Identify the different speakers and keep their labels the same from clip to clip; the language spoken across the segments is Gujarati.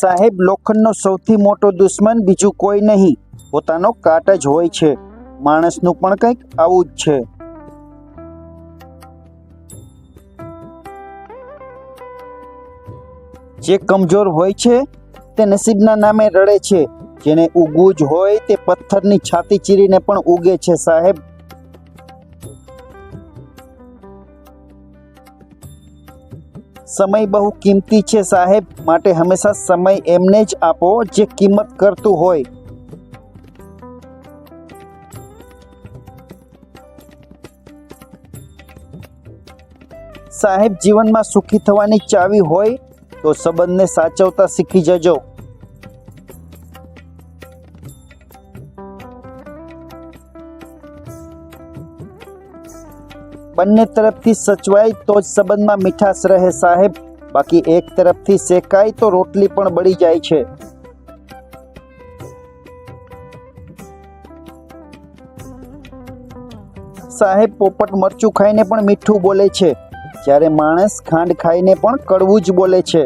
Speaker 1: સાહેબ, લોખંડનો સૌથી મોટો દુશ્મન બીજું કોઈ નહીં. પોતાનો કાટ જ હોય છે. માણસનું પણ કંઈક આવું જ છે. જે કમજોર હોય છે, તે નસીબના નામે રડે છે. જેને ઉગવું જ હોય, તે પથ્થરની છાતી ચીરીને પણ ઉગે છે, સાહેબ. સમય બહુ કિંમતી છે સાહેબ. માટે હંમેશા સમય એમને જ આપો જે કિંમત કરતું હોય. સાહેબ, જીવનમાં સુખી થવાની ચાવી હોય તો સંબંધને સાચવતા શીખી જજો. બંને તરફથી સચવાય તો જ સંબંધમાં મીઠાશ રહે સાહેબ. બાકી એક તરફથી શેકાય તો રોટલી પણ બળી જાય છે. સાહેબ, પોપટ મરચું ખાઈને પણ મીઠું બોલે છે. જ્યારે માણસ ખાંડ ખાઈને પણ કડવું જ બોલે છે.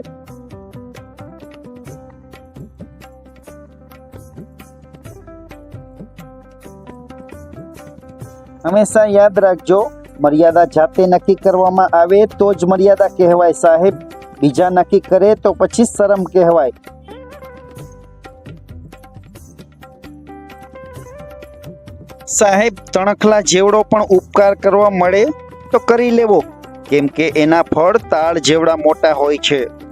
Speaker 1: હંમેશા યાદ રાખજો મર્યાદા જાતે નક્કી કરવામાં આવે તો જ મર્યાદા કહેવાય સાહેબ. બીજા નક્કી કરે તો પછી શરમ કહેવાય. સાહેબ, તણખલા જેવડો પણ ઉપકાર કરવા મળે તો કરી લેવો. કેમ કે એના ફળ તાળ જેવડા મોટા હોય છે.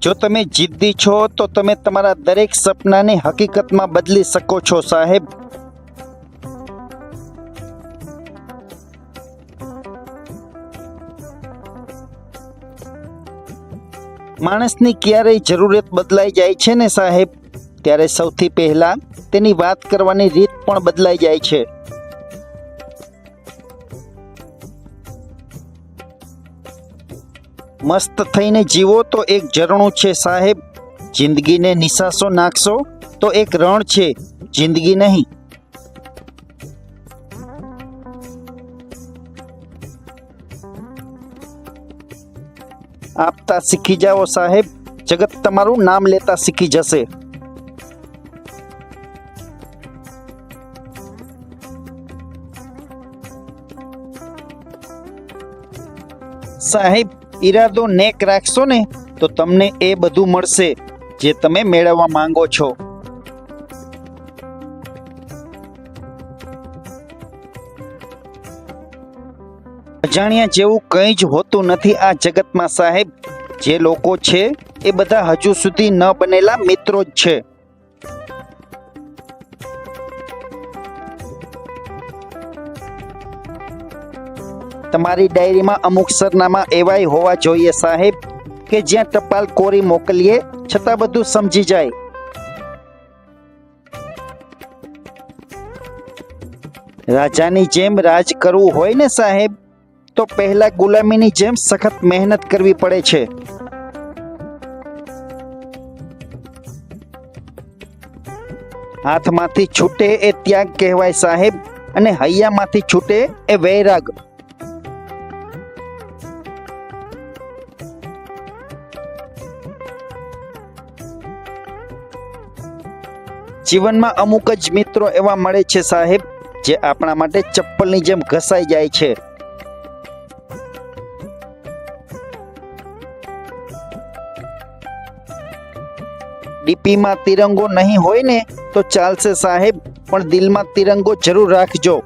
Speaker 1: જો તમે જિદ્દી છો, તો તમે તમારા દરેક સપનાને હકીકતમાં બદલી શકો છો, સાહેબ. માણસની ક્યારેય જરૂરિયાત બદલાઈ જાય છે ને, સાહેબ? ત્યારે સૌથી પહેલા તેની વાત કરવાની રીત પણ બદલાઈ જાય છે. મસ્ત થઈને જીવો તો એક ઝરણું છે સાહેબ. જિંદગીને નિશાસો નાખશો તો એક રણ છે, જિંદગી નહીં. આપતા શીખી જાઓ સાહેબ. જગત તમારું નામ લેતા શીખી જશે. સાહેબ ઈરાદો નેક રાખશો ને, તો તમને એ બધું મળશે, જે તમે મેળવવા માંગો છો. અજાણ્યા જેવું કંઈ જ હોતું નથી આ જગતમાં સાહેબ. જે લોકો છે, એ બધા હજુ સુધી ન બનેલા મિત્રો જ છે. તમારી ડાયરીમાં અમુક સરનામા એવાય હોવા જોઈએ સાહેબ, કે જ્યાં ટપાલ કોરી મોકલીએ છતાં બધું સમજી જાય. રાજાની જેમ રાજ કરવું હોય ને સાહેબ, તો પહેલા ગુલામીની જેમ સખત મહેનત કરવી પડે છે. હાથમાંથી છૂટે એ ત્યાગ કહેવાય સાહેબ, અને હૈયામાંથી છૂટે એ વૈરાગ. જીવનમાં અમુક જ મિત્રો એવા મળે છે સાહેબ, જે આપણા માટે ચપ્પલની જેમ ઘસાઈ જાય છે. ડીપીમાં તિરંગો નહીં હોય ને, તો ચાલશે સાહેબ, પણ દિલમાં તિરંગો જરૂર રાખજો.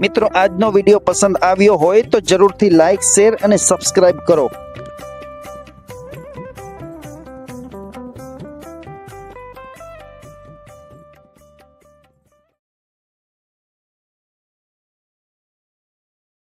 Speaker 1: મિત્રો આજનો વીડિયો પસંદ આવ્યો હોય તો જરૂરથી લાઈક શેર અને સબસ્ક્રાઇબ કરો.